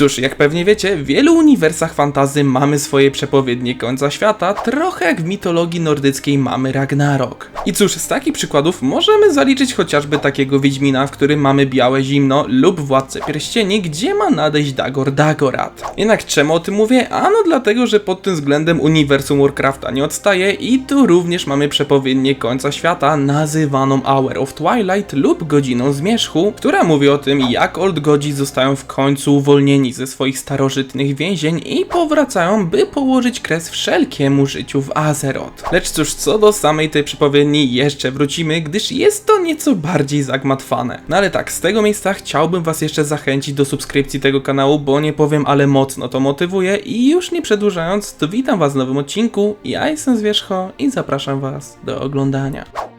Cóż, jak pewnie wiecie, w wielu uniwersach fantazy mamy swoje przepowiednie końca świata, trochę jak w mitologii nordyckiej mamy Ragnarok. I cóż, z takich przykładów możemy zaliczyć chociażby takiego Wiedźmina, w którym mamy Białe Zimno lub Władcę Pierścieni, gdzie ma nadejść Dagor Dagorat. Jednak czemu o tym mówię? Ano dlatego, że pod tym względem uniwersum Warcrafta nie odstaje i tu również mamy przepowiednię końca świata nazywaną Hour of Twilight lub Godziną Zmierzchu, która mówi o tym, jak Old Godzi zostają w końcu uwolnieni ze swoich starożytnych więzień i powracają, by położyć kres wszelkiemu życiu w Azeroth. Lecz cóż, co do samej tej przepowiedni jeszcze wrócimy, gdyż jest to nieco bardziej zagmatwane. No ale tak, z tego miejsca chciałbym was jeszcze zachęcić do subskrypcji tego kanału, bo nie powiem, ale mocno to motywuje i już nie przedłużając, to witam was w nowym odcinku, ja jestem Zwierzcho i zapraszam was do oglądania.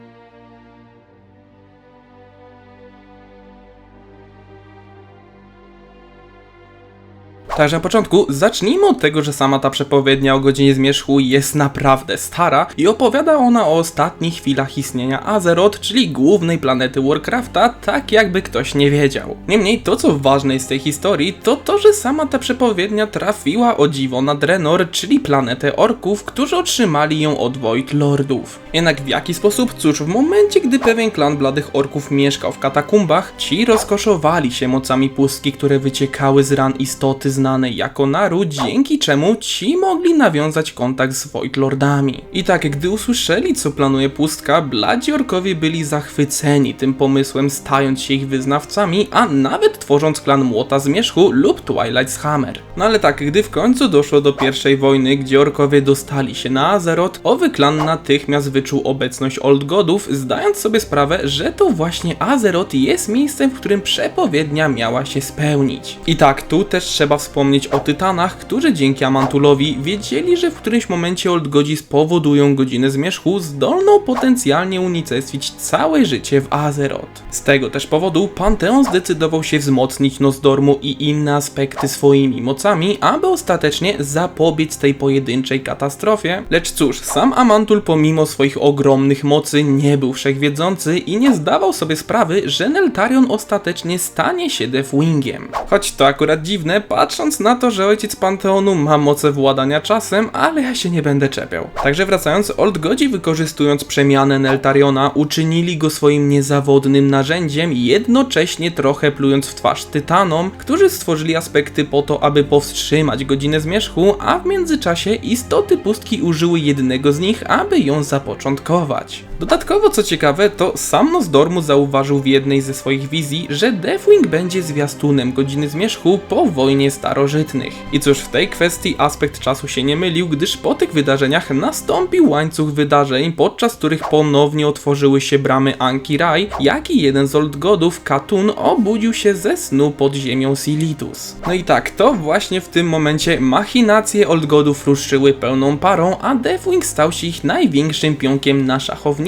Także na początku zacznijmy od tego, że sama ta przepowiednia o godzinie zmierzchu jest naprawdę stara i opowiada ona o ostatnich chwilach istnienia Azeroth, czyli głównej planety Warcrafta, tak jakby ktoś nie wiedział. Niemniej to co ważne jest w tej historii, to to, że sama ta przepowiednia trafiła o dziwo na Draenor, czyli planetę orków, którzy otrzymali ją od Void Lordów. Jednak w jaki sposób? Cóż, w momencie gdy pewien klan bladych orków mieszkał w katakumbach, ci rozkoszowali się mocami pustki, które wyciekały z ran istoty znanej jako Naru, dzięki czemu ci mogli nawiązać kontakt z Void Lordami. I tak, gdy usłyszeli, co planuje pustka, bladzi orkowie byli zachwyceni tym pomysłem, stając się ich wyznawcami, a nawet tworząc klan Młota Zmierzchu lub Twilight's Hammer. No ale tak, gdy w końcu doszło do pierwszej wojny, gdzie orkowie dostali się na Azeroth, owy klan natychmiast wyczuł obecność Old Godów, zdając sobie sprawę, że to właśnie Azeroth jest miejscem, w którym przepowiednia miała się spełnić. I tak, tu też trzeba wspomnieć o Tytanach, którzy dzięki Amantulowi wiedzieli, że w którymś momencie Old spowodują godzinę zmierzchu zdolną potencjalnie unicestwić całe życie w Azeroth. Z tego też powodu Panteon zdecydował się wzmocnić Nozdormu i inne aspekty swoimi mocami, aby ostatecznie zapobiec tej pojedynczej katastrofie. Lecz cóż, sam Amantul pomimo swoich ogromnych mocy nie był wszechwiedzący i nie zdawał sobie sprawy, że Neltarion ostatecznie stanie się Deathwingiem. Choć to akurat dziwne, patrząc na to, że ojciec Panteonu ma moce władania czasem, ale ja się nie będę czepiał. Także wracając, Old Godzi wykorzystując przemianę Neltariona uczynili go swoim niezawodnym narzędziem, jednocześnie trochę plując w twarz Tytanom, którzy stworzyli aspekty po to, aby powstrzymać godzinę zmierzchu, a w międzyczasie istoty pustki użyły jednego z nich, aby ją zapoczątkować. Dodatkowo co ciekawe, to sam Nozdormu zauważył w jednej ze swoich wizji, że Deathwing będzie zwiastunem godziny zmierzchu po wojnie starożytnych. I cóż, w tej kwestii aspekt czasu się nie mylił, gdyż po tych wydarzeniach nastąpił łańcuch wydarzeń, podczas których ponownie otworzyły się bramy Anki Rai, jak i jeden z Old Godów, Katun, obudził się ze snu pod ziemią Silitus. No i tak, to właśnie w tym momencie machinacje Old Godów ruszyły pełną parą, a Deathwing stał się ich największym pionkiem na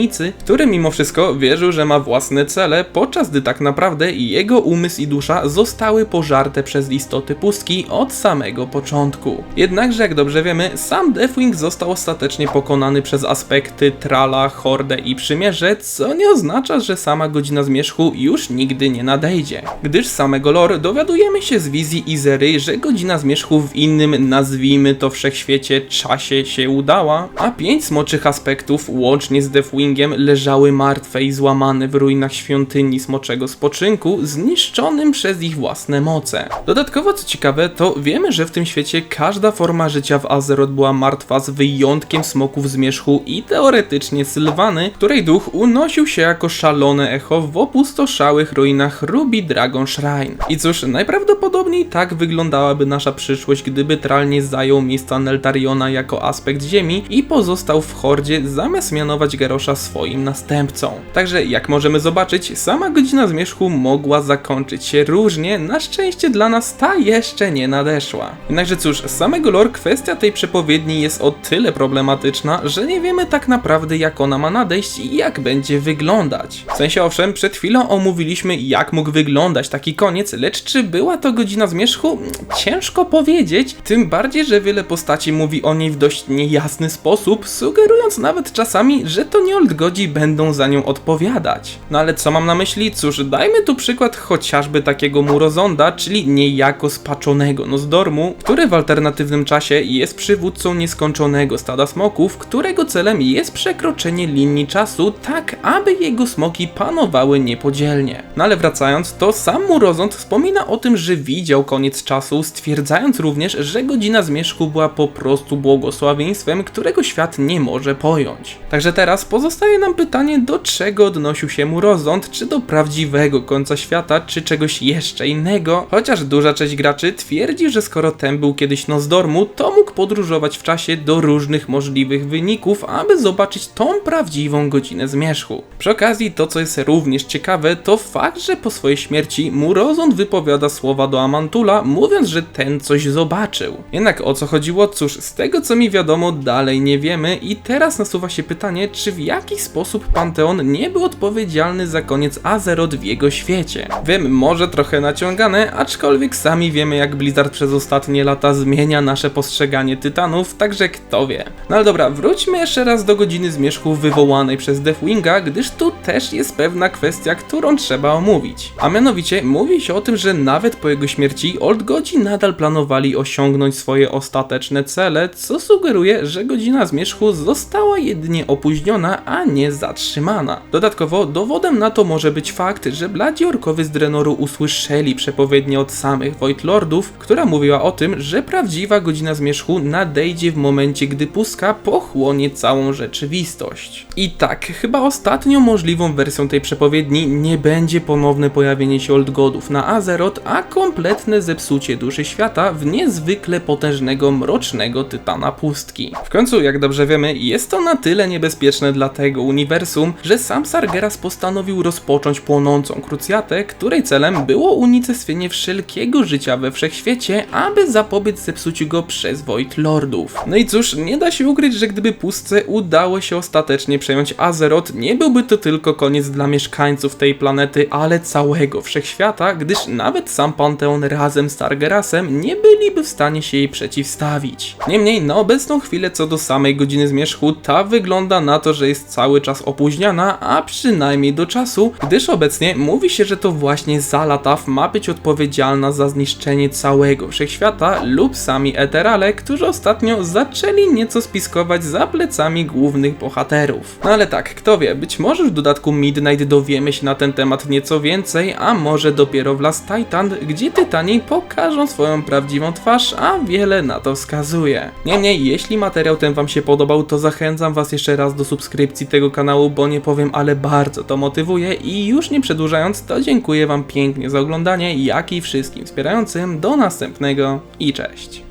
szachownicy, który mimo wszystko wierzył, że ma własne cele, podczas gdy tak naprawdę jego umysł i dusza zostały pożarte przez istoty pustki od samego początku. Jednakże, jak dobrze wiemy, sam Deathwing został ostatecznie pokonany przez aspekty Trala, Hordę i Przymierze, co nie oznacza, że sama godzina zmierzchu już nigdy nie nadejdzie. Gdyż samego lore dowiadujemy się z wizji Izery, że godzina zmierzchu w innym, nazwijmy to wszechświecie, czasie się udała, a pięć smoczych aspektów, łącznie z Deathwingiem, leżały martwe i złamane w ruinach świątyni smoczego spoczynku, zniszczonym przez ich własne moce. Dodatkowo, co ciekawe, to wiemy, że w tym świecie każda forma życia w Azeroth była martwa z wyjątkiem smoków zmierzchu i teoretycznie Sylwany, której duch unosił się jako szalone echo w opustoszałych ruinach Ruby Dragon Shrine. I cóż, najprawdopodobniej tak wyglądałaby nasza przyszłość, gdyby Tral nie zajął miejsca Neltariona jako aspekt ziemi i pozostał w Hordzie zamiast mianować Gerosza swoim następcą. Także jak możemy zobaczyć, sama godzina zmierzchu mogła zakończyć się różnie, na szczęście dla nas ta jeszcze nie nadeszła. Jednakże cóż, z samego lore kwestia tej przepowiedni jest o tyle problematyczna, że nie wiemy tak naprawdę jak ona ma nadejść i jak będzie wyglądać. W sensie owszem, przed chwilą omówiliśmy jak mógł wyglądać taki koniec, lecz czy była to godzina zmierzchu? Ciężko powiedzieć, tym bardziej, że wiele postaci mówi o niej w dość niejasny sposób, sugerując nawet czasami, że to nie Godzi będą za nią odpowiadać. No ale co mam na myśli? Cóż, dajmy tu przykład chociażby takiego Murozonda, czyli niejako spaczonego Nozdormu, który w alternatywnym czasie jest przywódcą nieskończonego stada smoków, którego celem jest przekroczenie linii czasu tak, aby jego smoki panowały niepodzielnie. No ale wracając, to sam Murozond wspomina o tym, że widział koniec czasu, stwierdzając również, że godzina zmierzchu była po prostu błogosławieństwem, którego świat nie może pojąć. Także teraz pozostaje nam pytanie, do czego odnosił się Murozond, czy do prawdziwego końca świata, czy czegoś jeszcze innego, chociaż duża część graczy twierdzi, że skoro ten był kiedyś Nozdormu, to mógł podróżować w czasie do różnych możliwych wyników, aby zobaczyć tą prawdziwą godzinę zmierzchu. Przy okazji, to co jest również ciekawe, to fakt, że po swojej śmierci Murozond wypowiada słowa do Amantula, mówiąc, że ten coś zobaczył. Jednak o co chodziło? Cóż, z tego co mi wiadomo, dalej nie wiemy i teraz nasuwa się pytanie, czy w jaki sposób Panteon nie był odpowiedzialny za koniec Azeroth w jego świecie. Wiem, może trochę naciągane, aczkolwiek sami wiemy jak Blizzard przez ostatnie lata zmienia nasze postrzeganie tytanów, także kto wie. No ale dobra, wróćmy jeszcze raz do godziny zmierzchu wywołanej przez Deathwinga, gdyż tu też jest pewna kwestia, którą trzeba omówić. A mianowicie mówi się o tym, że nawet po jego śmierci Old Godzi nadal planowali osiągnąć swoje ostateczne cele, co sugeruje, że godzina zmierzchu została jedynie opóźniona, a nie zatrzymana. Dodatkowo dowodem na to może być fakt, że bladzi orkowy z Drenoru usłyszeli przepowiednię od samych Void Lordów, która mówiła o tym, że prawdziwa godzina zmierzchu nadejdzie w momencie, gdy pustka pochłonie całą rzeczywistość. I tak, chyba ostatnią możliwą wersją tej przepowiedni nie będzie ponowne pojawienie się Old Godów na Azeroth, a kompletne zepsucie duszy świata w niezwykle potężnego, mrocznego tytana pustki. W końcu, jak dobrze wiemy, jest to na tyle niebezpieczne dla tego uniwersum, że sam Sargeras postanowił rozpocząć płonącą krucjatę, której celem było unicestwienie wszelkiego życia we wszechświecie, aby zapobiec zepsuciu go przez Void Lordów. No i cóż, nie da się ukryć, że gdyby pustce udało się ostatecznie przejąć Azeroth, nie byłby to tylko koniec dla mieszkańców tej planety, ale całego wszechświata, gdyż nawet sam Panteon razem z Targerasem nie byliby w stanie się jej przeciwstawić. Niemniej, na obecną chwilę co do samej godziny zmierzchu, ta wygląda na to, że jest cały czas opóźniana, a przynajmniej do czasu, gdyż obecnie mówi się, że to właśnie Zalataf ma być odpowiedzialna za zniszczenie całego wszechświata lub sami Eterale, którzy ostatnio zaczęli nieco spiskować za plecami głównych bohaterów. No ale tak, kto wie, być może w dodatku Midnight dowiemy się na ten temat nieco więcej, a może dopiero w Last Titan, gdzie Tytani pokażą swoją prawdziwą twarz, a wiele na to wskazuje. Niemniej, jeśli materiał ten wam się podobał, to zachęcam was jeszcze raz do tego kanału, bo nie powiem, ale bardzo to motywuje i już nie przedłużając, to dziękuję wam pięknie za oglądanie, jak i wszystkim wspierającym. Do następnego i cześć.